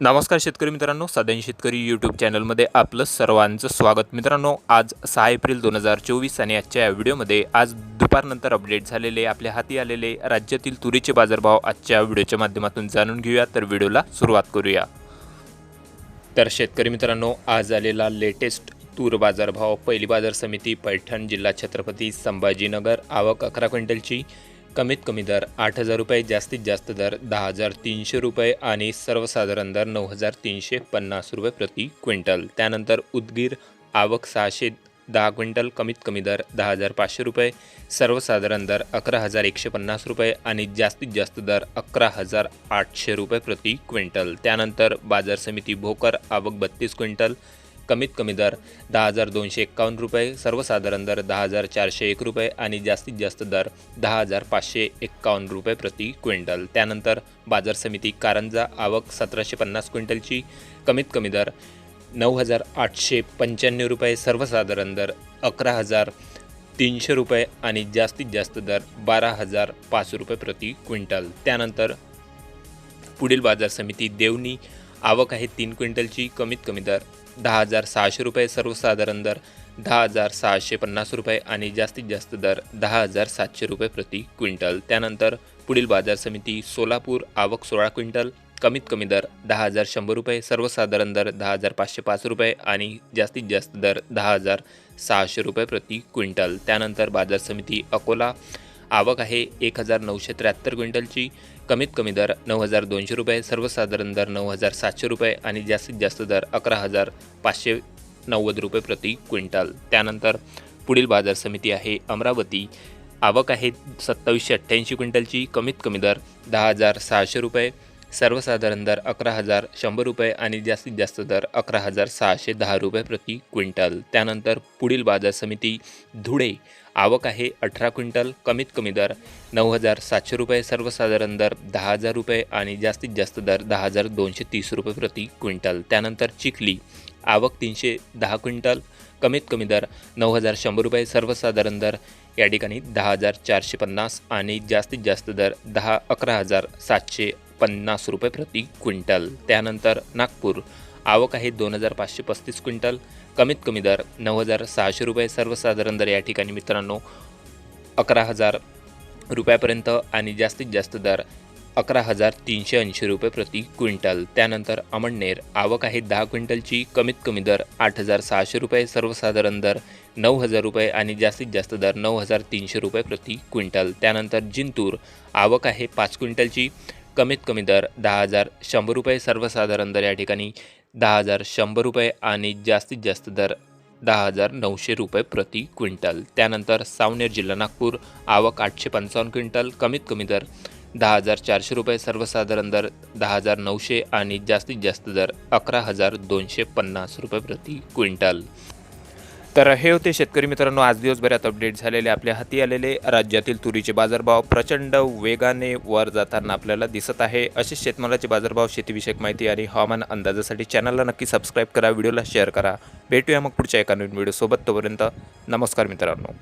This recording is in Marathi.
नमस्कार शेतकरी मित्रांनो साधन शेतकरी यूट्यूब चॅनलमध्ये आपलं सर्वांचं स्वागत. मित्रांनो आज सहा एप्रिल दोन हजार चोवीस आणि आजच्या या व्हिडिओमध्ये आज दुपारनंतर अपडेट झालेले आपल्या हाती आलेले राज्यातील तुरीचे बाजारभाव आजच्या व्हिडिओच्या माध्यमातून जाणून घेऊया. तर व्हिडिओला सुरुवात करूया. तर शेतकरी मित्रांनो आज आलेला लेटेस्ट तूर बाजारभाव पहिली बाजार समिती पैठण जिल्हा छत्रपती संभाजीनगर आवक अकरा क्विंटलची कमीत कमी दर आठ हजार रुपये जास्तीत जास्त दर दहा हजार तीनशे रुपये आणि सर्वसाधारण दर नऊ हजार तीनशे पन्नास रुपये प्रति क्विंटल. त्यानंतर उदगीर आवक सहाशे दहा क्विंटल कमीत कमी दर दहा हजार पाचशे रुपये सर्वसाधारण दर अकरा हजार एकशे पन्नास रुपये आणि जास्तीत जास्त दर अकरा हजार आठशे रुपये प्रति क्विंटल. त्यानंतर बाजार समिती भोकर आवक बत्तीस क्विंटल कमीत कमी दर दहा हजार दोनशे एक्कावन्न रुपये सर्वसाधारण दर दहा हजार चारशे एक रुपये आणि जास्तीत जास्त दर दहा हजार पाचशे एक्कावन्न रुपये प्रति क्विंटल. त्यानंतर बाजार समिती कारंजा आवक सतराशे पन्नास क्विंटलची कमीत कमी दर नऊ हजार आठशे पंच्याण्णव रुपये सर्वसाधारण दर अकरा हजार तीनशे रुपये आणि जास्तीत जास्त दर बारा हजार पाच रुपये प्रति क्विंटल. त्यानंतर पुढील बाजार समिती देवणी आवक आहे तीन क्विंटलची कमीत कमी दर दहा हजार सहाशे रुपये सर्वसाधारण दर दहा हजार सहाशे पन्नास रुपये आणि जास्तीत जास्त दर दहा हजार सातशे रुपये प्रति क्विंटल. त्यानंतर पुढील बाजार समिती सोलापूर आवक सोळा क्विंटल कमीत कमी दर दहा हजार शंभर रुपये सर्वसाधारण दर दहा हजार पाचशे पाच रुपये आणि जास्तीत जास्त दर दहा हजार सहाशे रुपये प्रति क्विंटल. त्यानंतर बाजार समिती अकोला आवक आहे एक हजार नऊशे त्र्याहत्तर क्विंटलची. कमीत कमी दर नऊ हजार दोनशे रुपये सर्वसाधारण दर नऊ हजार सातशे रुपये आणि जास्तीत जास्त दर अकरा हजार पाचशे नव्वद रुपये प्रति क्विंटल. त्यानंतर पुढील बाजार समिती आहे अमरावती. आवक आहे सत्तावीसशे अठ्ठ्याऐंशी क्विंटलची. कमीत कमी दर दहा हजार सहाशे रुपये. सर्वसाधारण दर अकरा हजार शंभर रुपये आणि जास्तीत जास्त दर अकरा हजार सहाशे दहा रुपये प्रति क्विंटल. त्यानंतर पुढील बाजार समिती धुळे. आवक आहे अठरा क्विंटल कमीत कमी दर नऊ हजार सातशे रुपये सर्वसाधारण दर दहा हजार रुपये आणि जास्तीत जास्त दर दहा हजार दोनशे तीस रुपये प्रति क्विंटल. त्यानंतर चिखली. आवक तीनशे दहा क्विंटल कमीत कमी दर नऊ हजार शंभर रुपये सर्वसाधारण दर या ठिकाणी दहा हजार चारशे पन्नास आणि जास्तीत जास्त दर दहा अकरा हजार सातशे पन्नास रुपये प्रति क्विंटल. त्यानंतर नागपूर आवक आहे दोन हजार पाचशे पस्तीस क्विंटल. कमीत कमी दर नऊ हजार सहाशे रुपये सर्वसाधारण दर या ठिकाणी मित्रांनो अकरा हजार रुपयापर्यंत आणि जास्तीत जास्त दर अकरा हजार तीनशे ऐंशी रुपये प्रति क्विंटल. त्यानंतर अमळनेर आवक आहे दहा क्विंटलची कमीत कमी दर आठ हजार सहाशे रुपये सर्वसाधारण दर नऊ हजार रुपये आणि जास्तीत जास्त दर नऊ हजार तीनशे रुपये प्रति क्विंटल. त्यानंतर जिंतूर आवक आहे पाच क्विंटलची कमीत कमी दर दहा हजार शंभर रुपये सर्वसाधारण दर या ठिकाणी दहा हजार शंभर रुपये आणि जास्तीत जास्त दर दहा हजार नऊशे रुपये प्रति क्विंटल. त्यानंतर सावनेर जिल्हा नागपूर आवक आठशे पंचावन्न क्विंटल कमीत कमी दर दहा हजार चारशे रुपये सर्वसाधारण दर दहा हजार नऊशे आणि जास्तीत जास्त दर अकरा हजार दोनशे पन्नास रुपये प्रति क्विंटल. तर हे होते शेतकरी मित्रांनो आज दिवसभरात अपडेट झालेले आपल्या हाती आलेले. राज्यातील तुरीचे बाजारभाव प्रचंड वेगाने वर जाताना आपल्याला दिसत आहे. असे शेतमालाचे बाजारभाव शेतीविषयक माहिती आणि हवामान अंदाजासाठी चॅनलला नक्की सबस्क्राईब करा व्हिडिओला शेअर करा. भेटूया मग पुढच्या एका नवीन व्हिडिओसोबत तोपर्यंत नमस्कार मित्रांनो.